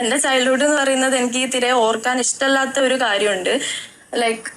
എന്റെ ചൈൽഡ്ഹുഡ് എന്ന് പറയുന്നത് എനിക്ക് തിരെ ഓർക്കാൻ ഇഷ്ടമല്ലാത്ത ഒരു കാര്യമുണ്ട്. ലൈക്ക്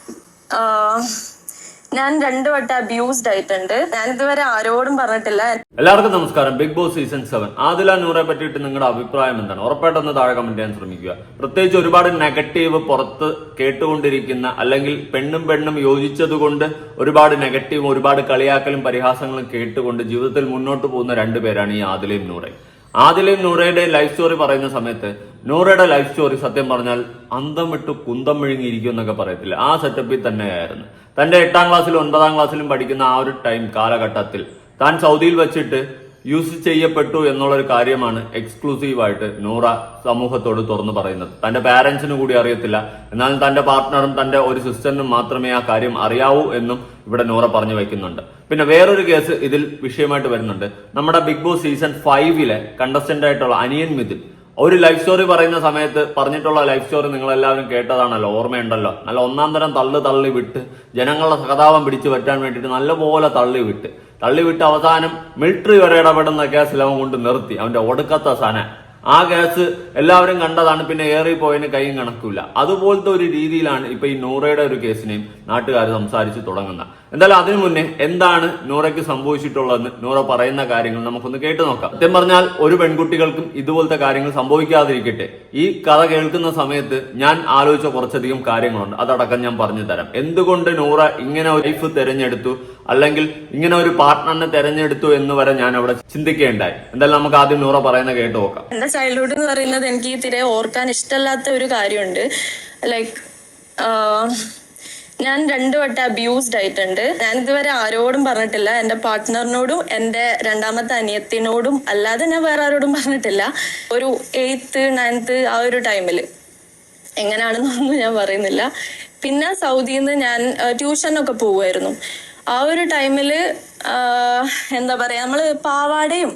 ഞാൻ രണ്ടു വട്ടം അബ്യൂസ്ഡ് ആയിട്ടുണ്ട്. ഞാൻ ഇതുവരെ ആരോടും പറഞ്ഞിട്ടില്ല. എല്ലാവർക്കും നമസ്കാരം. Bigg Boss season seven Adhila നൂറെ പറ്റിയിട്ട് നിങ്ങളുടെ അഭിപ്രായം എന്താണ്? ഉറപ്പായിട്ടൊന്ന് താഴെ കമന്റ് ചെയ്യാൻ ശ്രമിക്കുക. പ്രത്യേകിച്ച് ഒരുപാട് നെഗറ്റീവ് പുറത്ത് കേട്ടുകൊണ്ടിരിക്കുന്ന അല്ലെങ്കിൽ പെണ്ണും പെണ്ണും യോജിച്ചത് കൊണ്ട് ഒരുപാട് നെഗറ്റീവും ഒരുപാട് കളിയാക്കലും പരിഹാസങ്ങളും കേട്ടുകൊണ്ട് ജീവിതത്തിൽ മുന്നോട്ട് പോകുന്ന രണ്ടുപേരാണ് ഈ ആദിലയും നൂറയും. ആദിലയും നൂറയുടെ ലൈഫ് സ്റ്റോറി പറയുന്ന സമയത്ത് നൂറയുടെ ലൈഫ് സ്റ്റോറി സത്യം പറഞ്ഞാൽ അന്തം വിട്ട് കുന്തം വിഴുങ്ങിയിരിക്കും എന്നൊക്കെ പറയത്തില്ല? ആ സെറ്റപ്പിൽ തന്നെയായിരുന്നു. തന്റെ എട്ടാം ക്ലാസ്സിലും ഒൻപതാം ക്ലാസ്സിലും പഠിക്കുന്ന ആ ഒരു ടൈം കാലഘട്ടത്തിൽ താൻ സൗദിയിൽ വെച്ചിട്ട് യൂസ് ചെയ്യപ്പെട്ടു എന്നുള്ള ഒരു കാര്യമാണ് എക്സ്ക്ലൂസീവായിട്ട് നൂറ സമൂഹത്തോട് തുറന്നു പറയുന്നത്. തന്റെ പാരന്റ്സിന് കൂടി അറിയത്തില്ല. എന്നാൽ തന്റെ പാർട്ട്ണറും തന്റെ ഒരു സിസ്റ്ററിനും മാത്രമേ ആ കാര്യം അറിയാവൂ എന്നും ഇവിടെ നൂറ പറഞ്ഞു വയ്ക്കുന്നുണ്ട്. പിന്നെ വേറൊരു കേസ് ഇതിൽ വിഷയമായിട്ട് വരുന്നുണ്ട്. നമ്മുടെ ബിഗ് ബോസ് സീസൺ ഫൈവിലെ കണ്ടസ്റ്റന്റ് ആയിട്ടുള്ള അനിയൻ മിഥുൻ. ഒരു ലൈഫ് സ്റ്റോറി പറയുന്ന സമയത്ത് പറഞ്ഞിട്ടുള്ള ലൈഫ് സ്റ്റോറി നിങ്ങൾ എല്ലാവരും കേട്ടതാണല്ലോ ഓർമ്മയുണ്ടല്ലോ. നല്ല ഒന്നാം തരം തള്ളു തള്ളി വിട്ട് ജനങ്ങളുടെ സഹതാപം പിടിച്ചു പറ്റാൻ വേണ്ടിയിട്ട് നല്ലപോലെ തള്ളി വിട്ട് തള്ളി വിട്ട് അവസാനം മിലിറ്ററി വരെ ഇടപെടുന്ന കേസിൽ അവൻ കൊണ്ട് നിർത്തി. അവന്റെ ഒടുക്കത്തെ സന ആ കേസ് എല്ലാവരും കണ്ടതാണ് പിന്നെ ഏറിപ്പോയതിന് കൈയും കണക്കില്ല. അതുപോലത്തെ ഒരു രീതിയിലാണ് ഇപ്പൊ ഈ നൂറയുടെ ഒരു കേസിനെയും നാട്ടുകാർ സംസാരിച്ച് തുടങ്ങുന്നത്. എന്തായാലും അതിനു മുന്നേ എന്താണ് നൂറയ്ക്ക് സംഭവിച്ചിട്ടുള്ളതെന്ന് നൂറ പറയുന്ന കാര്യങ്ങൾ നമുക്കൊന്ന് കേട്ടു നോക്കാം. സത്യം പറഞ്ഞാൽ ഒരു പെൺകുട്ടികൾക്കും ഇതുപോലത്തെ കാര്യങ്ങൾ സംഭവിക്കാതിരിക്കട്ടെ. ഈ കഥ കേൾക്കുന്ന സമയത്ത് ഞാൻ ആലോചിച്ച കുറച്ചധികം കാര്യങ്ങളുണ്ട്. അതടക്കം ഞാൻ പറഞ്ഞു തരാം. എന്തുകൊണ്ട് നൂറ ഇങ്ങനെ ഒരു ലൈഫ് തിരഞ്ഞെടുത്തു? അല്ലെങ്കിൽ ഇങ്ങനെ ഒരു പാർട്ട്ണറിനെ തിരഞ്ഞെടുത്തു എന്ന് വരെ ഞാൻ അവിടെ ചിന്തിക്കേണ്ടായി. എന്തായാലും നമുക്ക് ആദ്യം നൂറ പറയുന്ന കേട്ട് നോക്കാം. എന്റെ ചൈൽഡ്ഹുഡ് എന്ന് പറയുന്നത് എനിക്ക് തീരെ ഓർക്കാൻ ഇഷ്ടമല്ലാത്ത ഒരു കാര്യമുണ്ട്. ലൈക്ക് ഞാൻ രണ്ടു വട്ടം അബ്യൂസ്ഡ് ആയിട്ടുണ്ട്. ഞാൻ ഇതുവരെ ആരോടും പറഞ്ഞിട്ടില്ല. എന്റെ പാർട്ട്ണറിനോടും എന്റെ രണ്ടാമത്തെ അനിയത്തിനോടും അല്ലാതെ ഞാൻ വേറെ ആരോടും പറഞ്ഞിട്ടില്ല. ഒരു എയ്ത്ത് നയൻത്ത് ആ ഒരു ടൈമിൽ എങ്ങനെയാണെന്നൊന്നും ഞാൻ പറയുന്നില്ല. പിന്നെ സൗദിയിൽ നിന്ന് ഞാൻ ട്യൂഷനൊക്കെ പോവുമായിരുന്നു. ആ ഒരു ടൈമിൽ എന്താ പറയാ നമ്മൾ പാവാടയും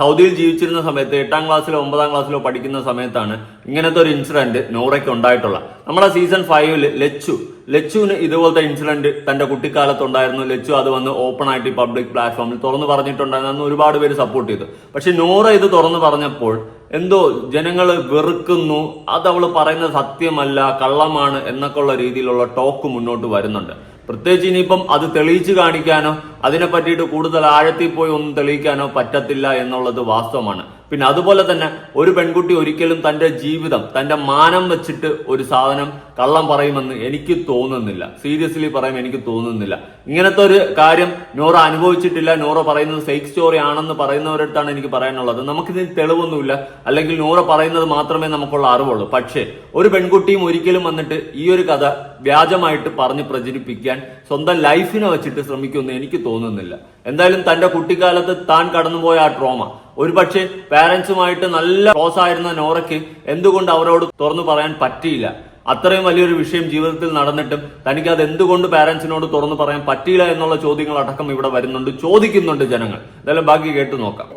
സൗദിയിൽ ജീവിച്ചിരുന്ന സമയത്ത് എട്ടാം ക്ലാസ്സിലോ ഒമ്പതാം ക്ലാസ്സിലോ പഠിക്കുന്ന സമയത്താണ് ഇങ്ങനത്തെ ഒരു ഇൻസിഡന്റ് നോറയ്ക്ക് ഉണ്ടായിട്ടുള്ള. നമ്മുടെ സീസൺ ഫൈവിൽ ലച്ചു ലച്ചുവിന് ഇതുപോലത്തെ ഇൻസിഡന്റ് തന്റെ കുട്ടിക്കാലത്ത് ഉണ്ടായിരുന്നു ലച്ചു അത് വന്ന് ഓപ്പൺ ആയിട്ട് ഈ പബ്ലിക് പ്ലാറ്റ്ഫോമിൽ തുറന്നു പറഞ്ഞിട്ടുണ്ടായിരുന്നു. ഒരുപാട് പേര് സപ്പോർട്ട് ചെയ്തു. പക്ഷെ നോറ ഇത് തുറന്നു പറഞ്ഞപ്പോൾ എന്തോ ജനങ്ങൾ വെറുക്കുന്നു അത് അവൾ പറയുന്നത് സത്യമല്ല കള്ളമാണ് എന്നൊക്കെ ഉള്ള രീതിയിലുള്ള ടോക്ക് മുന്നോട്ട് വരുന്നുണ്ട്. പ്രത്യേകിച്ച് ഇനിയിപ്പം അത് തെളിയിച്ചു കാണിക്കാനോ അതിനെ പറ്റിയിട്ട് കൂടുതൽ ആഴത്തിൽ പോയി ഒന്നും തെളിയിക്കാനോ പറ്റത്തില്ല എന്നുള്ളത് വാസ്തവമാണ്. പിന്നെ അതുപോലെ തന്നെ ഒരു പെൺകുട്ടി ഒരിക്കലും തന്റെ ജീവിതം തന്റെ മാനം വെച്ചിട്ട് ഒരു സാധനം കള്ളം പറയുമെന്ന് എനിക്ക് തോന്നുന്നില്ല. സീരിയസ്ലി പറയാൻ എനിക്ക് തോന്നുന്നില്ല. ഇങ്ങനത്തെ ഒരു കാര്യം നോറ അനുഭവിച്ചിട്ടില്ല. നോറ പറയുന്നത് ഫേക്ക് സ്റ്റോറി ആണെന്ന് പറയുന്നവരടുത്താണ് എനിക്ക് പറയാനുള്ളത്. നമുക്കിതിന് തെളിവൊന്നുമില്ല. അല്ലെങ്കിൽ നോറ പറയുന്നത് മാത്രമേ നമുക്കുള്ള അറിവുള്ളൂ. പക്ഷേ ഒരു പെൺകുട്ടിയും ഒരിക്കലും വന്നിട്ട് ഈ ഒരു കഥ വ്യാജമായിട്ട് പറഞ്ഞ് പ്രചരിപ്പിക്കാൻ സ്വന്തം ലൈഫിനെ വെച്ചിട്ട് ശ്രമിക്കുമെന്ന് എനിക്ക് തോന്നുന്നില്ല. എന്തായാലും തന്റെ കുട്ടിക്കാലത്ത് താൻ കടന്നുപോയ ആ ട്രോമ ഒരുപക്ഷെ പാരന്റ്സുമായിട്ട് നല്ല ക്ലോസ് ആയിരുന്ന നോറയ്ക്ക് എന്തുകൊണ്ട് അവരോട് തുറന്നു പറയാൻ പറ്റിയില്ല? അത്രയും വലിയൊരു വിഷയം ജീവിതത്തിൽ നടന്നിട്ടും തനിക്ക് അത് എന്തുകൊണ്ട് പാരന്റ്സിനോട് തുറന്നു പറയാൻ പറ്റിയില്ല എന്നുള്ള ചോദ്യങ്ങൾ അടക്കം ഇവിടെ വരുന്നുണ്ട് ചോദിക്കുന്നുണ്ട് ജനങ്ങൾ. എന്തായാലും ബാക്കി കേട്ടു നോക്കാം.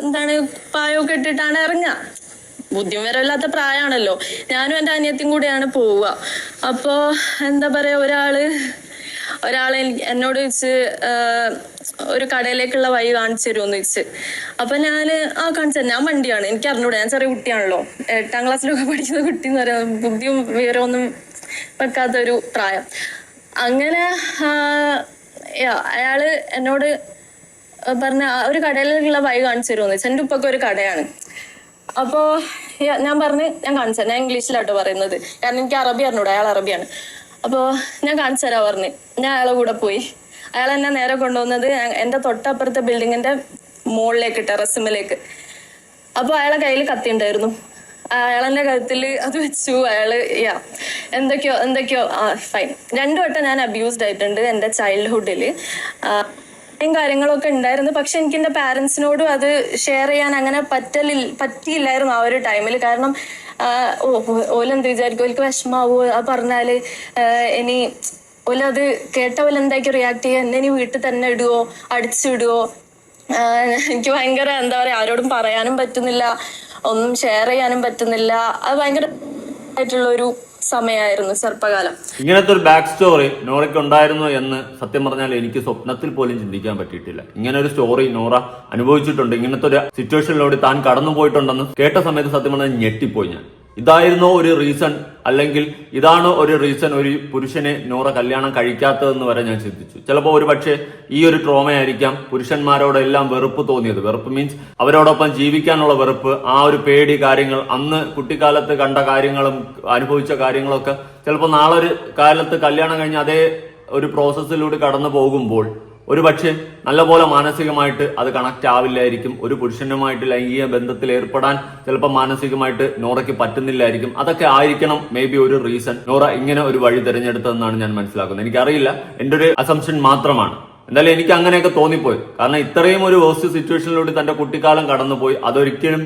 എന്താണ് പായൊക്കെ ഇട്ടിട്ടാണ് ഇറങ്ങുക? ബുദ്ധിവിവരമില്ലാത്ത പ്രായമാണല്ലോ. ഞാനും എന്റെ അനിയത്തിയും കൂടെയാണ് പോവുക. അപ്പോ എന്താ പറയാ ഒരാൾ എനിക്ക് എന്നോട് ചോദിച്ച് ഒരു കടയിലേക്കുള്ള വഴി കാണിച്ചു തരുമെന്ന് ചോദിച്ച് അപ്പൊ ഞാൻ ആ കാണിച്ചു. ഞാൻ വണ്ടിയാണ്. എനിക്ക് അറിഞ്ഞൂടെ. ഞാൻ ചെറിയ കുട്ടിയാണല്ലോ. എട്ടാം ക്ലാസ്സിലൊക്കെ പഠിക്കുന്ന കുട്ടി എന്ന് പറയുന്നത് ബുദ്ധിയും വിവരമൊന്നും വെക്കാത്തൊരു പ്രായം. അങ്ങനെ അയാൾ എന്നോട് പറഞ്ഞ ഒരു കടയിലുള്ള വഴി കാണിച്ചു തരുമെന്ന് വെച്ചാൽ എന്റെ ഉപ്പൊക്കെ ഒരു കടയാണ്. അപ്പോ ഞാൻ പറഞ്ഞ് ഞാൻ കാണിച്ചു ഞാൻ ഇംഗ്ലീഷിലാട്ടോ പറയുന്നത്. കാരണം എനിക്ക് അറബി അറിഞ്ഞൂടെ. അയാൾ അറബിയാണ്. അപ്പോ ഞാൻ കാണിച്ചു തരാ പറഞ്ഞ്. ഞാൻ അയാളെ കൂടെ പോയി. അയാൾ എന്നെ നേരെ കൊണ്ടുവന്നത് എന്റെ തൊട്ടപ്പുറത്തെ ബിൽഡിങ്ങിന്റെ മുകളിലേക്ക് ടെറസിമിലേക്ക് അപ്പൊ അയാളെ കയ്യിൽ കത്തി ഉണ്ടായിരുന്നു അയാളെന്റെ കഴുത്തിൽ അത് വെച്ചു. അയാൾ യാ എന്തൊക്കെയോ എന്തൊക്കെയോ. ആ ഫൈൻ രണ്ടു വട്ടം ഞാൻ അബ്യൂസ്ഡ് ആയിട്ടുണ്ട് എന്റെ ചൈൽഡ്ഹുഡിൽ കാര്യങ്ങളൊക്കെ ഉണ്ടായിരുന്നു. പക്ഷെ എനിക്ക് എന്റെ പാരൻസിനോടും അത് ഷെയർ ചെയ്യാൻ അങ്ങനെ പറ്റലിൽ പറ്റിയില്ലായിരുന്നു ആ ഒരു ടൈമിൽ കാരണം ഓലെന്ത് വിചാരിക്കും? ഓൽക്ക് വിഷമാവോ? ആ പറഞ്ഞാൽ ഇനി ഓലത് കേട്ട പോലെ എന്തായിരിക്കും റിയാക്ട് ചെയ്യുക? എന്നെ ഇനി വീട്ടിൽ തന്നെ ഇടുവോ? അടിച്ചിടുവോ എനിക്ക് ഭയങ്കര എന്താ പറയാ ആരോടും പറയാനും പറ്റുന്നില്ല. ഒന്നും ഷെയർ ചെയ്യാനും പറ്റുന്നില്ല. അത് ഭയങ്കര ആയിട്ടുള്ള ഒരു സമയമായിരുന്നു ചെറുപ്പകാലം ഇങ്ങനത്തെ ഒരു ബാക്ക് സ്റ്റോറി നോറയ്ക്ക് ഉണ്ടായിരുന്നു എന്ന് സത്യം പറഞ്ഞാൽ എനിക്ക് സ്വപ്നത്തിൽ പോലും ചിന്തിക്കാൻ പറ്റിയിട്ടില്ല. ഇങ്ങനെ ഒരു സ്റ്റോറി നോറ അനുഭവിച്ചിട്ടുണ്ട്. ഇങ്ങനത്തെ ഒരു സിറ്റുവേഷനിലൂടെ താൻ കടന്നു പോയിട്ടുണ്ടെന്ന് കേട്ട സമയത്ത് സത്യം പറഞ്ഞാൽ ഞെട്ടിപ്പോയി ഞാൻ. ഇതായിരുന്നോ ഒരു റീസൺ അല്ലെങ്കിൽ ഇതാണ് ഒരു റീസൺ ഒരു പുരുഷനെ നോറ കല്യാണം കഴിക്കാത്തതെന്ന് വരെ ഞാൻ ചിന്തിച്ചു. ചിലപ്പോൾ ഒരു പക്ഷേ ഈ ഒരു ട്രോമയായിരിക്കാം പുരുഷന്മാരോടെല്ലാം വെറുപ്പ് തോന്നിയത്. വെറുപ്പ് മീൻസ് അവരോടൊപ്പം ജീവിക്കാനുള്ള വെറുപ്പ് ആ ഒരു പേടി കാര്യങ്ങൾ അന്ന് കുട്ടിക്കാലത്ത് കണ്ട കാര്യങ്ങളും അനുഭവിച്ച കാര്യങ്ങളൊക്കെ. ചിലപ്പോൾ നാളെ ഒരു കാലത്ത് കല്യാണം കഴിഞ്ഞ് അതേ ഒരു പ്രോസസ്സിലൂടെ കടന്നു പോകുമ്പോൾ ഒരു പക്ഷേ നല്ലപോലെ മാനസികമായിട്ട് അത് കണക്ട് ആവില്ലായിരിക്കും ഒരു പുരുഷനുമായിട്ട് ലൈംഗിക ബന്ധത്തിൽ ഏർപ്പെടാൻ ചിലപ്പോൾ മാനസികമായിട്ട് നോറയ്ക്ക് പറ്റുന്നില്ലായിരിക്കും. അതൊക്കെ ആയിരിക്കണം മേ ബി ഒരു റീസൺ നോറ ഇങ്ങനെ ഒരു വഴി തിരഞ്ഞെടുത്തതെന്നാണ് ഞാൻ മനസ്സിലാക്കുന്നത്. എനിക്കറിയില്ല. എന്റെ ഒരു അസംഷൻ മാത്രമാണ്. എന്തായാലും എനിക്ക് അങ്ങനെയൊക്കെ തോന്നിപ്പോയി. കാരണം ഇത്രയും ഒരു വേസ്റ്റ് സിറ്റുവേഷനിലൂടെ തന്റെ കുട്ടിക്കാലം കടന്നുപോയി. അതൊരിക്കലും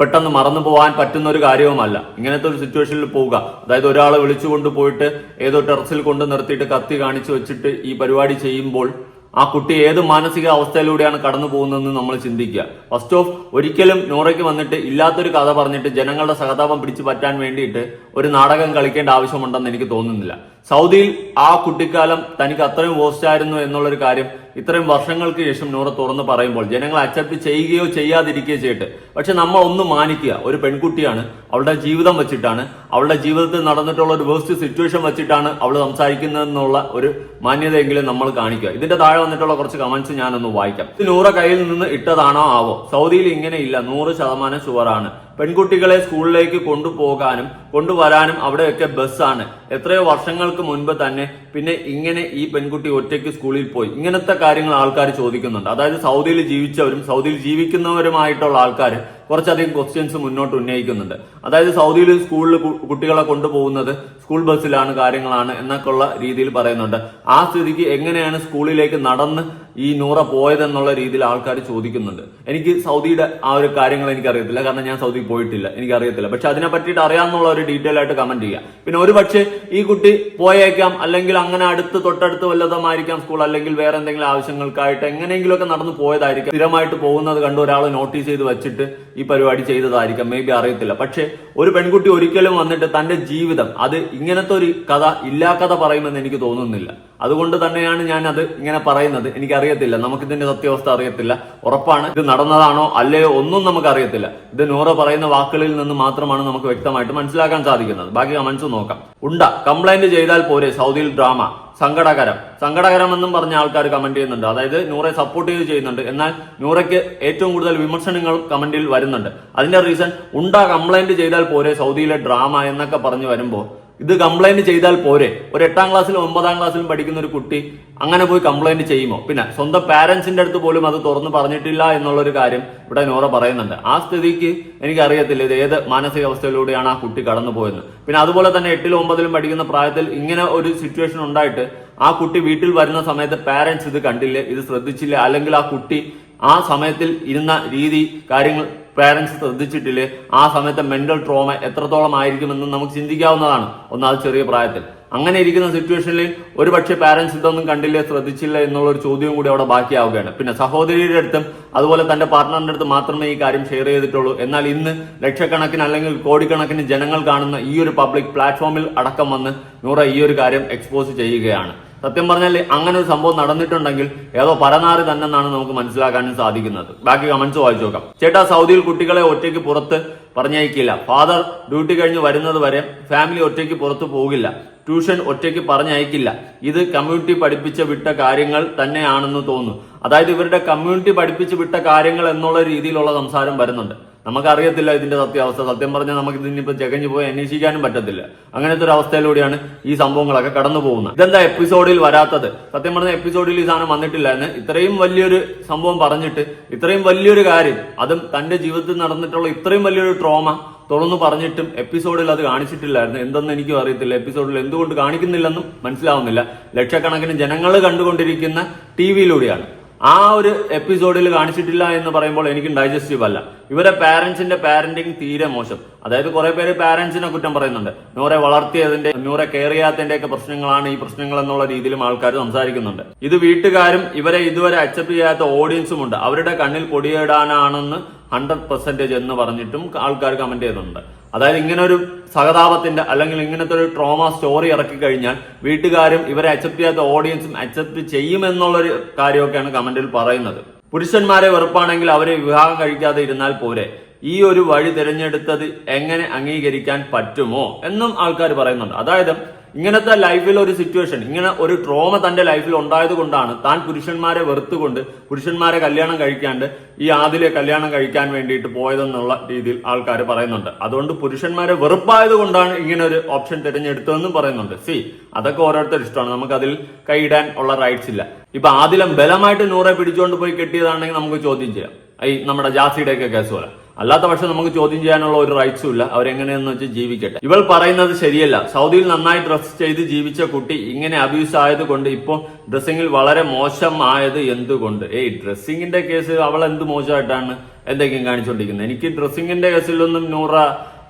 പെട്ടെന്ന് മറന്നു പോകാൻ പറ്റുന്ന ഒരു കാര്യവുമല്ല. ഇങ്ങനത്തെ ഒരു സിറ്റുവേഷനിൽ പോവുക. അതായത് ഒരാളെ വിളിച്ചുകൊണ്ട് പോയിട്ട് ഏതോ ടെറസിൽ കൊണ്ട് നിർത്തിയിട്ട് കത്തി കാണിച്ചു വെച്ചിട്ട് ഈ പരിപാടി ചെയ്യുമ്പോൾ ആ കുട്ടി ഏത് മാനസിക അവസ്ഥയിലൂടെയാണ് കടന്നു പോകുന്നതെന്ന് നമ്മൾ ചിന്തിക്കുക. ഫസ്റ്റ് ഓഫ് ഒരിക്കലും നോറയ്ക്ക് വന്നിട്ട് ഇല്ലാത്തൊരു കഥ പറഞ്ഞിട്ട് ജനങ്ങളുടെ സഹതാപം പിടിച്ചു പറ്റാൻ വേണ്ടിയിട്ട് ഒരു നാടകം കളിക്കേണ്ട ആവശ്യമുണ്ടെന്ന് എനിക്ക് തോന്നുന്നില്ല. സൗദിയിൽ ആ കുട്ടിക്കാലം തനിക്ക് അത്രയും വോസ്റ്റായിരുന്നു എന്നുള്ളൊരു കാര്യം ഇത്രയും വർഷങ്ങൾക്ക് ശേഷം നൂറ തുറന്ന് പറയുമ്പോൾ ജനങ്ങൾ അക്സെപ്റ്റ് ചെയ്യുകയോ ചെയ്യാതിരിക്കുകയോ ചെയ്യട്ടെ. പക്ഷെ നമ്മൾ ഒന്ന് മാനിക്കുക. ഒരു പെൺകുട്ടിയാണ് അവളുടെ ജീവിതം വെച്ചിട്ടാണ് അവളുടെ ജീവിതത്തിൽ നടന്നിട്ടുള്ള ഒരു വേസ്റ്റ് സിറ്റുവേഷൻ വെച്ചിട്ടാണ് അവൾ സംസാരിക്കുന്നതെന്നുള്ള ഒരു മാന്യതയെങ്കിലും നമ്മൾ കാണിക്കുക. ഇതിന്റെ താഴെ വന്നിട്ടുള്ള കുറച്ച് കമന്റ്സ് ഞാനൊന്ന് വായിക്കാം. ഇത് നൂറ കയ്യിൽ നിന്ന് ഇട്ടതാണോ? ആവോ. സൗദിയിൽ ഇങ്ങനെ ഇല്ല. നൂറ് ശതമാനം ഷുവറാണ് പെൺകുട്ടികളെ സ്കൂളിലേക്ക് കൊണ്ടുപോകാനും കൊണ്ടുവരാനും അവിടെയൊക്കെ ബസ്സാണ്. എത്രയോ വർഷങ്ങൾക്ക് മുൻപ് തന്നെ പിന്നെ ഇങ്ങനെ ഈ പെൺകുട്ടി ഒറ്റയ്ക്ക് സ്കൂളിൽ പോയി. ഇങ്ങനത്തെ കാര്യങ്ങൾ ആൾക്കാർ ചോദിക്കുന്നുണ്ട്. അതായത് സൗദിയിൽ ജീവിച്ചവരും സൗദിയിൽ ജീവിക്കുന്നവരുമായിട്ടുള്ള ആൾക്കാർ കുറച്ചധികം ക്വസ്റ്റ്യൻസ് മുന്നോട്ട് ഉന്നയിക്കുന്നുണ്ട്. അതായത് സൗദിയിൽ സ്കൂളിൽ കുട്ടികളെ കൊണ്ടുപോകുന്നത് സ്കൂൾ ബസ്സിലാണ് കാര്യങ്ങളാണ് എന്നൊക്കെയുള്ള രീതിയിൽ പറയുന്നുണ്ട്. ആ സ്ഥിതിക്ക് എങ്ങനെയാണ് സ്കൂളിലേക്ക് നടന്ന് ഈ നൂറ പോയതെന്നുള്ള രീതിയിൽ ആൾക്കാർ ചോദിക്കുന്നുണ്ട്. എനിക്ക് സൗദിയുടെ ആ ഒരു കാര്യങ്ങൾ എനിക്കറിയത്തില്ല. കാരണം ഞാൻ സൗദി പോയിട്ടില്ല. എനിക്ക് അറിയത്തില്ല പക്ഷെ അതിനെ പറ്റിയിട്ട് അറിയാമെന്നുള്ള ഒരു ഡീറ്റെയിൽ ആയിട്ട് കമന്റ് ചെയ്യാം. പിന്നെ ഒരു പക്ഷേ ഈ കുട്ടി പോയേക്കാം അല്ലെങ്കിൽ അങ്ങനെ അടുത്ത് തൊട്ടടുത്ത് വല്ലതുമായിരിക്കാം സ്കൂൾ അല്ലെങ്കിൽ വേറെ എന്തെങ്കിലും ആവശ്യങ്ങൾക്കായിട്ട് എങ്ങനെയെങ്കിലുമൊക്കെ നടന്നു പോയതായിരിക്കാം. സ്ഥിരമായിട്ട് പോകുന്നത് കണ്ട് ഒരാൾ നോട്ടീസ് ചെയ്ത് വെച്ചിട്ട് ഈ പരിപാടി ചെയ്തതായിരിക്കാം. മേ ബി അറിയത്തില്ല. പക്ഷേ ഒരു പെൺകുട്ടി ഒരിക്കലും വന്നിട്ട് തന്റെ ജീവിതം അത് ഇങ്ങനത്തെ ഒരു കഥ ഇല്ലാ കഥ പറയുമെന്ന് എനിക്ക് തോന്നുന്നില്ല. അതുകൊണ്ട് തന്നെയാണ് ഞാൻ അത് ഇങ്ങനെ പറയുന്നത്. എനിക്ക് എനിക്കറിയത്തില്ല. നമുക്കിതിന്റെ സത്യാവസ്ഥ അറിയത്തില്ല. ഉറപ്പാണ്. ഇത് നടന്നതാണോ അല്ലയോ ഒന്നും നമുക്ക് അറിയത്തില്ല ഇത് നൂറ പറയുന്ന വാക്കുകളിൽ നിന്ന് മാത്രമാണ് നമുക്ക് വ്യക്തമായിട്ട് മനസ്സിലാക്കാൻ സാധിക്കുന്നത്. ബാക്കി കമന്റ്സ് നോക്കാം. ഉണ്ട കംപ്ലൈന്റ് ചെയ്താൽ പോരെ? സൗദിയിൽ ഡ്രാമ സങ്കടകരം. സങ്കടകരം എന്നും പറഞ്ഞ ആൾക്കാർ കമന്റ് ചെയ്യുന്നുണ്ട്. അതായത് നൂറെ സപ്പോർട്ട് ചെയ്ത് ചെയ്യുന്നുണ്ട്. എന്നാൽ നൂറയ്ക്ക് ഏറ്റവും കൂടുതൽ വിമർശനങ്ങൾ കമന്റിൽ വരുന്നുണ്ട്. അതിന്റെ റീസൺ ഉണ്ട കംപ്ലൈന്റ് ചെയ്താൽ പോരെ സൗദിയിലെ ഡ്രാമ എന്നൊക്കെ പറഞ്ഞു വരുമ്പോൾ ഇത് കംപ്ലൈന്റ് ചെയ്താൽ പോരെ. ഒരു എട്ടാം ക്ലാസ്സിലും ഒമ്പതാം ക്ലാസ്സിലും പഠിക്കുന്ന ഒരു കുട്ടി അങ്ങനെ പോയി കംപ്ലൈന്റ് ചെയ്യുമോ? പിന്നെ സ്വന്തം പാരന്റ്സിന്റെ അടുത്ത് പോലും അത് തുറന്നു പറഞ്ഞിട്ടില്ല എന്നുള്ള ഒരു കാര്യം ഇവിടെ നോറ പറയുന്നുണ്ട്. ആ സ്ഥിതിക്ക് എനിക്കറിയത്തില്ല ഇത് ഏത് മാനസികാവസ്ഥയിലൂടെയാണ് ആ കുട്ടി കടന്നു പോയത് പിന്നെ അതുപോലെ തന്നെ എട്ടിലും ഒമ്പതിലും പഠിക്കുന്ന പ്രായത്തിൽ ഇങ്ങനെ ഒരു സിറ്റുവേഷൻ ഉണ്ടായിട്ട് ആ കുട്ടി വീട്ടിൽ വരുന്ന സമയത്ത് പാരന്റ്സ് ഇത് കണ്ടില്ല? ഇത് ശ്രദ്ധിച്ചില്ല? അല്ലെങ്കിൽ ആ കുട്ടി ആ സമയത്തിൽ ഇരുന്ന രീതി കാര്യങ്ങൾ പേരൻസ് ശ്രദ്ധിച്ചിട്ടില്ലേ? ആ സമയത്തെ മെന്റൽ ട്രോമ എത്രത്തോളം ആയിരിക്കുമെന്ന് നമുക്ക് ചിന്തിക്കാവുന്നതാണ്. ഒന്നാമത് ചെറിയ പ്രായത്തിൽ. അങ്ങനെ ഇരിക്കുന്ന സിറ്റുവേഷനിൽ ഒരു പക്ഷേ പാരന്റ്സ് ഇതൊന്നും കണ്ടില്ല ശ്രദ്ധിച്ചില്ല എന്നുള്ള ഒരു ചോദ്യവും കൂടി അവിടെ ബാക്കിയാവുകയാണ്. പിന്നെ സഹോദരിയുടെ അടുത്തും അതുപോലെ തന്റെ പാർട്ട്ണറിന്റെ അടുത്ത് മാത്രമേ ഈ കാര്യം ഷെയർ ചെയ്തിട്ടുള്ളൂ. എന്നാൽ ഇന്ന് ലക്ഷക്കണക്കിന് അല്ലെങ്കിൽ കോടിക്കണക്കിന് ജനങ്ങൾ കാണുന്ന ഈ ഒരു പബ്ലിക് പ്ലാറ്റ്ഫോമിൽ അടക്കം വന്ന് നൂറ ഈ ഒരു കാര്യം എക്സ്പോസ് ചെയ്യുകയാണ്. സത്യം പറഞ്ഞാൽ അങ്ങനെ ഒരു സംഭവം നടന്നിട്ടുണ്ടെങ്കിൽ ഏതോ പരനാറി തന്നെന്നാണ് നമുക്ക് മനസ്സിലാക്കാനും സാധിക്കുന്നത്. ബാക്കി കമന്റ്സ് വായിച്ചു നോക്കാം. ചേട്ടാ സൗദിയിൽ കുട്ടികളെ ഒറ്റയ്ക്ക് പുറത്ത് പറഞ്ഞയക്കില്ല. ഫാദർ ഡ്യൂട്ടി കഴിഞ്ഞ് വരുന്നത് വരെ ഫാമിലി ഒറ്റയ്ക്ക് പുറത്ത് പോകില്ല. ട്യൂഷൻ ഒറ്റയ്ക്ക് പറഞ്ഞയക്കില്ല. ഇത് കമ്മ്യൂണിറ്റി പഠിപ്പിച്ച് വിട്ട കാര്യങ്ങൾ തന്നെയാണെന്ന് തോന്നുന്നു. അതായത് ഇവരുടെ കമ്മ്യൂണിറ്റി പഠിപ്പിച്ച് വിട്ട കാര്യങ്ങൾ എന്നുള്ള രീതിയിലുള്ള സംസാരം വരുന്നുണ്ട്. നമുക്കറിയത്തില്ല ഇതിന്റെ സത്യാവസ്ഥ. സത്യം പറഞ്ഞാൽ നമുക്ക് ഇതിനിപ്പോ ചകഞ്ഞു പോയി അന്വേഷിക്കാനും പറ്റത്തില്ല. അങ്ങനത്തെ ഒരു അവസ്ഥയിലൂടെയാണ് ഈ സംഭവങ്ങളൊക്കെ കടന്നു പോകുന്നത്. ഇതെന്താ എപ്പിസോഡിൽ വരാത്തത്? സത്യം പറഞ്ഞ എപ്പിസോഡിൽ ഈ സാധനം വന്നിട്ടില്ല എന്ന് ഇത്രയും വലിയൊരു സംഭവം പറഞ്ഞിട്ട് ഇത്രയും വലിയൊരു കാര്യം അതും തന്റെ ജീവിതത്തിൽ നടന്നിട്ടുള്ള ഇത്രയും വലിയൊരു ട്രോമ തുറന്നു പറഞ്ഞിട്ടും എപ്പിസോഡിൽ അത് കാണിച്ചിട്ടില്ലായിരുന്നു. എന്തെന്ന് എനിക്കും അറിയത്തില്ല. എപ്പിസോഡിൽ എന്തുകൊണ്ട് കാണിക്കുന്നില്ലെന്നും മനസ്സിലാവുന്നില്ല. ലക്ഷക്കണക്കിന് ജനങ്ങൾ കണ്ടുകൊണ്ടിരിക്കുന്ന ടി വിയിലൂടെയാണ് ആ ഒരു എപ്പിസോഡിൽ കാണിച്ചിട്ടില്ല എന്ന് പറയുമ്പോൾ എനിക്ക് ഡൈജസ്റ്റീവ് അല്ല. ഇവരെ പാരന്റ്സിന്റെ പാരന്റിങ് തീരെ മോശം. അതായത് കുറെ പേര് പാരന്റ്സിനെ കുറ്റം പറയുന്നുണ്ട്. നൂറെ വളർത്തിയതിന്റെ നൂറെ കെയർ ചെയ്യാത്തതിന്റെ ഒക്കെ പ്രശ്നങ്ങളാണ് ഈ പ്രശ്നങ്ങൾ എന്നുള്ള രീതിയിലും ആൾക്കാർ സംസാരിക്കുന്നുണ്ട്. ഇത് വീട്ടുകാരും ഇവരെ ഇതുവരെ അക്സെപ്റ്റ് ചെയ്യാത്ത ഓഡിയൻസും ഉണ്ട്. അവരുടെ കണ്ണിൽ പൊടിയിടാനാണെന്ന് ഹൺഡ്രഡ് പെർസെന്റേജ് എന്ന് പറഞ്ഞിട്ടും ആൾക്കാർ കമന്റ് ചെയ്തിട്ടുണ്ട്. അതായത് ഇങ്ങനെ ഒരു സഹതാപത്തിന്റെ അല്ലെങ്കിൽ ഇങ്ങനത്തെ ഒരു ട്രോമ സ്റ്റോറി ഇറക്കി കഴിഞ്ഞാൽ വീട്ടുകാരും ഇവരെ അക്സെപ്റ്റ് ചെയ്യാത്ത ഓഡിയൻസും അക്സെപ്റ്റ് ചെയ്യുമെന്നുള്ളൊരു കാര്യമൊക്കെയാണ് കമന്റിൽ പറയുന്നത്. പുരുഷന്മാരെ വെറുപ്പാണെങ്കിൽ അവരെ വിവാഹം കഴിക്കാതെ ഇരുന്നാൽ പോരെ. ഈ ഒരു വഴി തിരഞ്ഞെടുത്തത് എങ്ങനെ അംഗീകരിക്കാൻ പറ്റുമോ എന്നും ആൾക്കാർ പറയുന്നുണ്ട്. അതായത് ഇങ്ങനത്തെ ലൈഫിൽ ഒരു സിറ്റുവേഷൻ ഇങ്ങനെ ഒരു ട്രോമ തന്റെ ലൈഫിൽ ഉണ്ടായത് കൊണ്ടാണ് താൻ പുരുഷന്മാരെ വെറുത്തുകൊണ്ട് പുരുഷന്മാരെ കല്യാണം കഴിക്കാണ്ട് ഈ ആദിലെ കല്യാണം കഴിക്കാൻ വേണ്ടിയിട്ട് പോയതെന്നുള്ള രീതിയിൽ ആൾക്കാർ പറയുന്നുണ്ട്. അതുകൊണ്ട് പുരുഷന്മാരെ വെറുപ്പായത് കൊണ്ടാണ് ഇങ്ങനെ ഒരു ഓപ്ഷൻ തിരഞ്ഞെടുത്തതെന്നും പറയുന്നുണ്ട്. സി അതൊക്കെ ഓരോരുത്തർ ഇഷ്ടമാണ്. നമുക്ക് അതിൽ കൈയിടാൻ ഉള്ള റൈറ്റ്സ് ഇല്ല. ഇപ്പൊ ആദിലം ബലമായിട്ട് നൂറെ പിടിച്ചുകൊണ്ട് പോയി കെട്ടിയതാണെങ്കിൽ നമുക്ക് ചോദ്യം ചെയ്യാം. ഈ നമ്മുടെ ജാസിയുടെ ഒക്കെ കേസ് പോലെ. അല്ലാത്ത പക്ഷം നമുക്ക് ചോദ്യം ചെയ്യാനുള്ള ഒരു റൈറ്റ്സും ഇല്ല. അവരെങ്ങനെയെന്ന് വെച്ച് ജീവിക്കട്ടെ. ഇവൾ പറയുന്നത് ശരിയല്ല. സൗദിയിൽ നന്നായി ഡ്രസ് ചെയ്ത് ജീവിച്ച കുട്ടി ഇങ്ങനെ അബ്യൂസ് ആയതുകൊണ്ട് ഇപ്പോൾ ഡ്രസ്സിങ്ങിൽ വളരെ മോശമായത് എന്തുകൊണ്ട്? ഏയ് ഡ്രസ്സിങ്ങിന്റെ കേസ് അവൾ എന്ത് മോശമായിട്ടാണ് എന്തെങ്കിലും കാണിച്ചുകൊണ്ടിരിക്കുന്നത് എനിക്ക് ഡ്രസ്സിങ്ങിന്റെ കേസിലൊന്നും നൂറ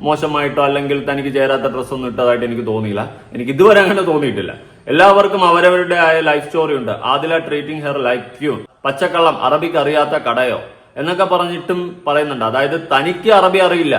മോശമായിട്ടോ അല്ലെങ്കിൽ തനിക്ക് ചേരാത്ത ഡ്രസ്സൊന്നും ഇട്ടതായിട്ട് എനിക്ക് തോന്നിയില്ല. എനിക്ക് ഇതുവരെ അങ്ങനെ തോന്നിയിട്ടില്ല. എല്ലാവർക്കും അവരവരുടെ ആയ ലൈഫ് സ്റ്റോറി ഉണ്ട്. Adhila treating her life you പച്ചക്കള്ളം അറബിക്ക് അറിയാത്ത കടയോ? എന്നൊക്കെ പറഞ്ഞിട്ടും പറയുന്നുണ്ട്. അതായത് തനിക്ക് അറബി അറിയില്ല.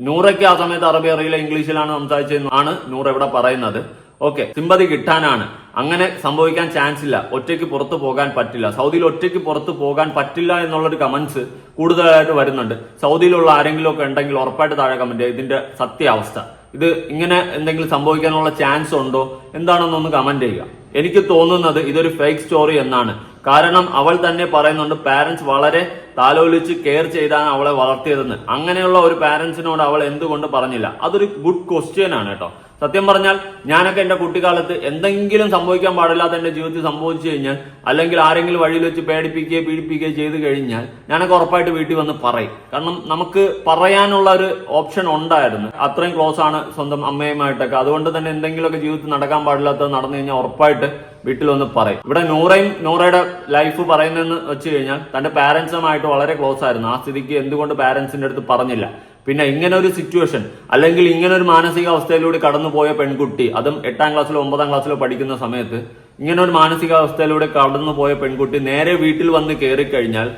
നൂറയ്ക്ക് ആ സമയത്ത് അറബി അറിയില്ല ഇംഗ്ലീഷിലാണ് സംസാരിച്ചതെന്നാണ് നൂറ് ഇവിടെ പറയുന്നത്. ഓക്കെ സിമ്പതി കിട്ടാനാണ്. അങ്ങനെ സംഭവിക്കാൻ ചാൻസ് ഇല്ല. ഒറ്റയ്ക്ക് പുറത്തു പോകാൻ പറ്റില്ല. സൗദിയിൽ ഒറ്റയ്ക്ക് പുറത്തു പോകാൻ പറ്റില്ല എന്നുള്ളൊരു കമന്റ്സ് കൂടുതലായിട്ട് വരുന്നുണ്ട്. സൗദിയിലുള്ള ആരെങ്കിലും ഒക്കെ ഉണ്ടെങ്കിൽ ഉറപ്പായിട്ട് താഴെ കമന്റ് ഇതിന്റെ സത്യാവസ്ഥ. ഇത് ഇങ്ങനെ എന്തെങ്കിലും സംഭവിക്കാനുള്ള ചാൻസ് ഉണ്ടോ? എന്താണെന്നൊന്ന് കമന്റ് ചെയ്യുക. എനിക്ക് തോന്നുന്നത് ഇതൊരു ഫേക്ക് സ്റ്റോറി എന്നാണ്. കാരണം അവൾ തന്നെ പറയുന്നുണ്ട് പാരന്റ്സ് വളരെ താലോലിച്ച് കെയർ ചെയ്താണ് അവളെ വളർത്തിയതെന്ന്. അങ്ങനെയുള്ള ഒരു പാരന്റ്സിനോട് അവൾ എന്തുകൊണ്ട് പറഞ്ഞില്ല? അതൊരു ഗുഡ് ക്വസ്റ്റ്യൻ ആണ് കേട്ടോ. സത്യം പറഞ്ഞാൽ ഞാനൊക്കെ എന്റെ കുട്ടിക്കാലത്ത് എന്തെങ്കിലും സംഭവിക്കാൻ പാടില്ലാത്ത എന്റെ ജീവിതത്തിൽ സംഭവിച്ചു കഴിഞ്ഞാൽ അല്ലെങ്കിൽ ആരെങ്കിലും വഴിയിൽ വെച്ച് പേടിപ്പിക്കുകയോ പീഡിപ്പിക്കുകയോ ചെയ്തു കഴിഞ്ഞാൽ ഞാനൊക്കെ ഉറപ്പായിട്ട് വീട്ടിൽ വന്ന് പറയും. കാരണം നമുക്ക് പറയാനുള്ള ഒരു ഓപ്ഷൻ ഉണ്ടായിരുന്നു. അത്രയും ക്ലോസ് ആണ് സ്വന്തം അമ്മയുമായിട്ടൊക്കെ. അതുകൊണ്ട് തന്നെ എന്തെങ്കിലുമൊക്കെ ജീവിതത്തിൽ നടക്കാൻ പാടില്ലാത്തത് നടന്നു കഴിഞ്ഞാൽ ഉറപ്പായിട്ട് വീട്ടിൽ ഒന്ന് പറയും. ഇവിടെ നൂറയും നൂറയുടെ ലൈഫ് പറയുന്നതെന്ന് വെച്ച് കഴിഞ്ഞാൽ തന്റെ പാരന്റ്സുമായിട്ട് വളരെ ക്ലോസ് ആയിരുന്നു. ആ സ്ഥിതിക്ക് എന്തുകൊണ്ട് പാരന്റ്സിന്റെ അടുത്ത് പറഞ്ഞില്ല? പിന്നെ ഇങ്ങനെ ഒരു സിറ്റുവേഷൻ അല്ലെങ്കിൽ ഇങ്ങനെ ഒരു മാനസികാവസ്ഥയിലൂടെ കടന്നുപോയ പെൺകുട്ടി അതും എട്ടാം ക്ലാസ്സിലോ ഒമ്പതാം ക്ലാസ്സിലോ പഠിക്കുന്ന സമയത്ത് ഇങ്ങനെ ഒരു മാനസികാവസ്ഥയിലൂടെ കടന്നുപോയ പെൺകുട്ടി നേരെ വീട്ടിൽ വന്ന് കയറി കഴിഞ്ഞാൽ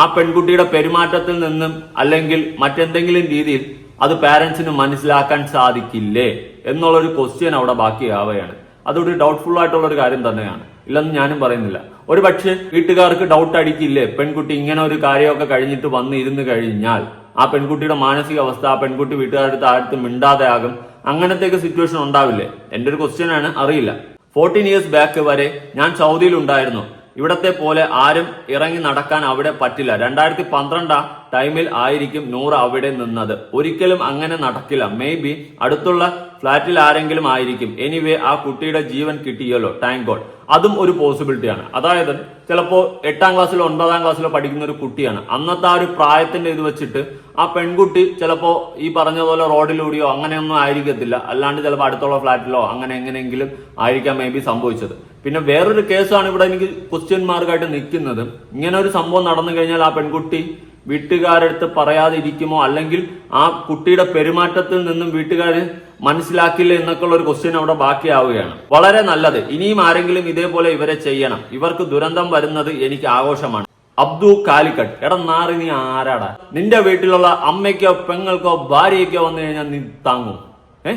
ആ പെൺകുട്ടിയുടെ പെരുമാറ്റത്തിൽ നിന്നും അല്ലെങ്കിൽ മറ്റെന്തെങ്കിലും രീതിയിൽ അത് പാരന്റ്സിന് മനസ്സിലാക്കാൻ സാധിക്കില്ലേ? എന്നുള്ളൊരു ക്വസ്റ്റ്യൻ അവിടെ ബാക്കിയാവുകയാണ്. അതൊരു ഡൗട്ട്ഫുൾ ആയിട്ടുള്ള ഒരു കാര്യം തന്നെയാണ്. ഇല്ലെന്ന് ഞാനും പറയുന്നില്ല. ഒരു പക്ഷേ വീട്ടുകാർക്ക് ഡൗട്ട് അടിക്കില്ലേ? പെൺകുട്ടി ഇങ്ങനെ ഒരു കാര്യമൊക്കെ കഴിഞ്ഞിട്ട് വന്ന് ഇരുന്ന് കഴിഞ്ഞാൽ ആ പെൺകുട്ടിയുടെ മാനസികാവസ്ഥ ആ പെൺകുട്ടി വീട്ടുകാരുടെ താഴത്ത് മിണ്ടാതെ ആകും അങ്ങനത്തെ അങ്ങനത്തെയൊക്കെ സിറ്റുവേഷൻ ഉണ്ടാവില്ലേ? എന്റെ ഒരു ക്വസ്റ്റ്യൻ ആണ് അറിയില്ല. ഫോർട്ടീൻ ഇയേഴ്സ് ബാക്ക് വരെ ഞാൻ സൗദിയിൽ ഉണ്ടായിരുന്നു ഇവിടത്തെ പോലെ ആരും ഇറങ്ങി നടക്കാൻ അവിടെ പറ്റില്ല. രണ്ടായിരത്തി പന്ത്രണ്ടാം ടൈമിൽ ആയിരിക്കും നൂറ് അവിടെ നിന്നത്. ഒരിക്കലും അങ്ങനെ നടക്കില്ല. മേ ബി അടുത്തുള്ള ഫ്ലാറ്റിൽ ആരെങ്കിലും ആയിരിക്കും. എനിവേ ആ കുട്ടിയുടെ ജീവൻ കിട്ടിയല്ലോ താങ്ക് ഗോഡ് അതും ഒരു പോസിബിലിറ്റിയാണ് അതായത് ചിലപ്പോ എട്ടാം ക്ലാസ്സിലോ ഒൻപതാം ക്ലാസ്സിലോ പഠിക്കുന്ന ഒരു കുട്ടിയാണ്. അന്നത്തെ ആ ഒരു പ്രായത്തിന്റെ ഇത് വെച്ചിട്ട് ആ പെൺകുട്ടി ചിലപ്പോ ഈ പറഞ്ഞ പോലെ റോഡിലൂടെയോ അങ്ങനെയൊന്നും ആയിരിക്കത്തില്ല. അല്ലാണ്ട് ചിലപ്പോൾ അടുത്തുള്ള ഫ്ലാറ്റിലോ അങ്ങനെ എങ്ങനെയെങ്കിലും ആയിരിക്കാം മേ ബി സംഭവിച്ചത്. പിന്നെ വേറൊരു കേസാണ് ഇവിടെ എനിക്ക് ക്വസ്റ്റ്യൻ മാർക്കായിട്ട് നിൽക്കുന്നത്. ഇങ്ങനെ ഒരു സംഭവം നടന്നു കഴിഞ്ഞാൽ ആ പെൺകുട്ടി വീട്ടുകാരടുത്ത് പറയാതെ ഇരിക്കുമോ അല്ലെങ്കിൽ ആ കുട്ടിയുടെ പെരുമാറ്റത്തിൽ നിന്നും വീട്ടുകാർ മനസ്സിലാക്കില്ല എന്നൊക്കെ ഉള്ള ഒരു ക്വസ്റ്റ്യൻ അവിടെ ബാക്കിയാവുകയാണ്. വളരെ നല്ലത്. ഇനിയും ആരെങ്കിലും ഇതേപോലെ ഇവരെ ചെയ്യണം. ഇവർക്ക് ദുരന്തം വരുന്നത് എനിക്ക് ആഘോഷമാണ്. അബ്ദു കാലിക്കട്ട്. എടാ നാറി നീ ആരാടാ? നിന്റെ വീട്ടിലുള്ള അമ്മയ്ക്കോ പെങ്ങൾക്കോ ഭാര്യയ്ക്കോ വന്നു കഴിഞ്ഞാൽ നീ താങ്ങും. ഏ?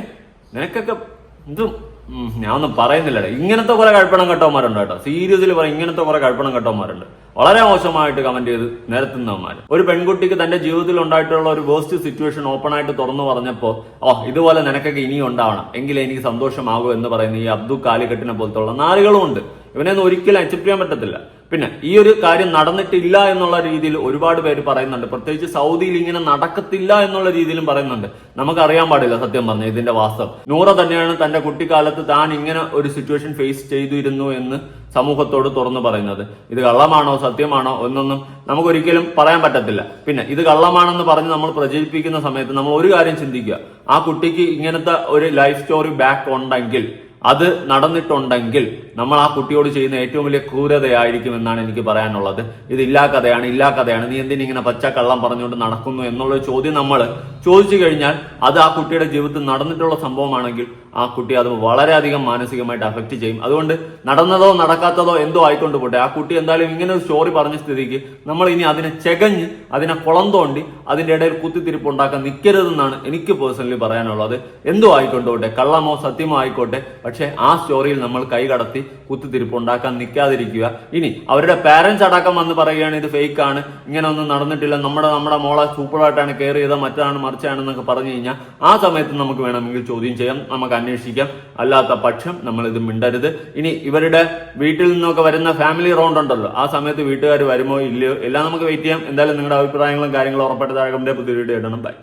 നിനക്കൊക്കെ ഉം, ഞാൻ ഒന്നും പറയുന്നില്ല ഇങ്ങനത്തെ കുറെ കഴപ്പണം കെട്ടവന്മാരുണ്ട് കേട്ടോ. സീരിയസിൽ പറയും ഇങ്ങനത്തെ കുറെ കഴപ്പണം കെട്ടവന്മാരുണ്ട്. വളരെ മോശമായിട്ട് കമന്റ് ചെയ്ത് നിരത്തുന്നവന്മാർ ഒരു പെൺകുട്ടിക്ക് തന്റെ ജീവിതത്തിൽ ഉണ്ടായിട്ടുള്ള ഒരു വേസ്റ്റ് സിറ്റുവേഷൻ ഓപ്പൺ ആയിട്ട് തുറന്നു പറഞ്ഞപ്പോ ഓ ഇതുപോലെ നിനക്കൊക്കെ ഇനിയും ഉണ്ടാവണം. എങ്കിലേ എനിക്ക് സന്തോഷമാകൂ എന്ന് പറയുന്ന ഈ അബ്ദു കാലിക്കട്ടിനെ പോലത്തുള്ള നാളുകളും ഉണ്ട്. ഇവനെ ഒന്നും ഒരിക്കലും അക്സെപ്റ്റ് ചെയ്യാൻ പറ്റത്തില്ല. പിന്നെ ഈ ഒരു കാര്യം നടന്നിട്ടില്ല എന്നുള്ള രീതിയിൽ ഒരുപാട് പേര് പറയുന്നുണ്ട്. പ്രത്യേകിച്ച് സൗദിയിൽ ഇങ്ങനെ നടക്കത്തില്ല എന്നുള്ള രീതിയിലും പറയുന്നുണ്ട്. നമുക്കറിയാൻ പാടില്ല സത്യം പറഞ്ഞു ഇതിന്റെ വാസ്തവം. നൂറ തന്നെയാണ് തന്റെ കുട്ടിക്കാലത്ത് താൻ ഇങ്ങനെ ഒരു സിറ്റുവേഷൻ ഫേസ് ചെയ്തിരുന്നു എന്ന് സമൂഹത്തോട് തുറന്നു പറയുന്നത്. ഇത് കള്ളമാണോ സത്യമാണോ എന്നൊന്നും നമുക്കൊരിക്കലും പറയാൻ പറ്റത്തില്ല. പിന്നെ ഇത് കള്ളമാണെന്ന് പറഞ്ഞ് നമ്മൾ പ്രചരിപ്പിക്കുന്ന സമയത്ത് നമ്മൾ ഒരു കാര്യം ചിന്തിക്കുക. ആ കുട്ടിക്ക് ഇങ്ങനത്തെ ഒരു ലൈഫ് സ്റ്റോറി ബാക്ക് ഉണ്ടെങ്കിൽ അത് നടന്നിട്ടുണ്ടെങ്കിൽ നമ്മൾ ആ കുട്ടിയോട് ചെയ്യുന്ന ഏറ്റവും വലിയ ക്രൂരതയായിരിക്കും എന്നാണ് എനിക്ക് പറയാനുള്ളത്. ഇത് ഇല്ലാ കഥയാണ് ഇല്ലാ കഥയാണ്. നീ എന്തിനിങ്ങനെ പച്ച കള്ളം പറഞ്ഞുകൊണ്ട് നടക്കുന്നു എന്നുള്ള ചോദ്യം നമ്മൾ ചോദിച്ചു കഴിഞ്ഞാൽ അത് ആ കുട്ടിയുടെ ജീവിതത്തിൽ നടന്നിട്ടുള്ള സംഭവമാണെങ്കിൽ ആ കുട്ടി അത് വളരെയധികം മാനസികമായിട്ട് അഫക്റ്റ് ചെയ്യും. അതുകൊണ്ട് നടന്നതോ നടക്കാത്തതോ എന്തോ ആയിക്കൊണ്ട് പോട്ടെ. ആ കുട്ടി എന്തായാലും ഇങ്ങനെ ഒരു സ്റ്റോറി പറഞ്ഞ സ്ഥിതിക്ക് നമ്മൾ ഇനി അതിനെ ചെകഞ്ഞ് അതിനെ കുളം തോണ്ടി അതിന്റെ ഇടയിൽ കുത്തിത്തിരിപ്പ് ഉണ്ടാക്കാൻ നിൽക്കരുതെന്നാണ് എനിക്ക് പേഴ്സണലി പറയാനുള്ളത്. എന്തോ ആയിക്കൊണ്ടോട്ടെ കള്ളമോ സത്യമോ ആയിക്കോട്ടെ. പക്ഷെ ആ സ്റ്റോറിയിൽ നമ്മൾ കൈ കടത്തി കുത്തിത്തിരിപ്പ് ഉണ്ടാക്കാൻ നിൽക്കാതിരിക്കുക. ഇനി അവരുടെ പാരന്റ്സ് അടക്കം വന്ന് പറയുകയാണ് ഇത് ഫേക്ക് ആണ്. ഇങ്ങനെ ഒന്നും നടന്നിട്ടില്ല. നമ്മുടെ നമ്മുടെ മോളെ സൂപ്പറായിട്ടാണ് കെയർ ചെയ്ത മറ്റാണ് മറിച്ചാണെന്നൊക്കെ പറഞ്ഞു കഴിഞ്ഞാൽ ആ സമയത്ത് നമുക്ക് വേണമെങ്കിൽ ചോദ്യം ചെയ്യാം. നമുക്ക് അന്വേഷിക്കാം. അല്ലാത്ത പക്ഷം നമ്മൾ ഇത് മിണ്ടരുത്. ഇനി ഇവരുടെ വീട്ടിൽ നിന്നൊക്കെ വരുന്ന ഫാമിലി റൗണ്ട് ഉണ്ടല്ലോ. ആ സമയത്ത് വീട്ടുകാർ വരുമോ ഇല്ലയോ എല്ലാം നമുക്ക് വെയിറ്റ് ചെയ്യാം. എന്തായാലും നിങ്ങളുടെ അഭിപ്രായങ്ങളും കാര്യങ്ങളും ഉറപ്പായിട്ട് താഴെ പുതിയ വീഡിയോ ഇടണം. ബൈ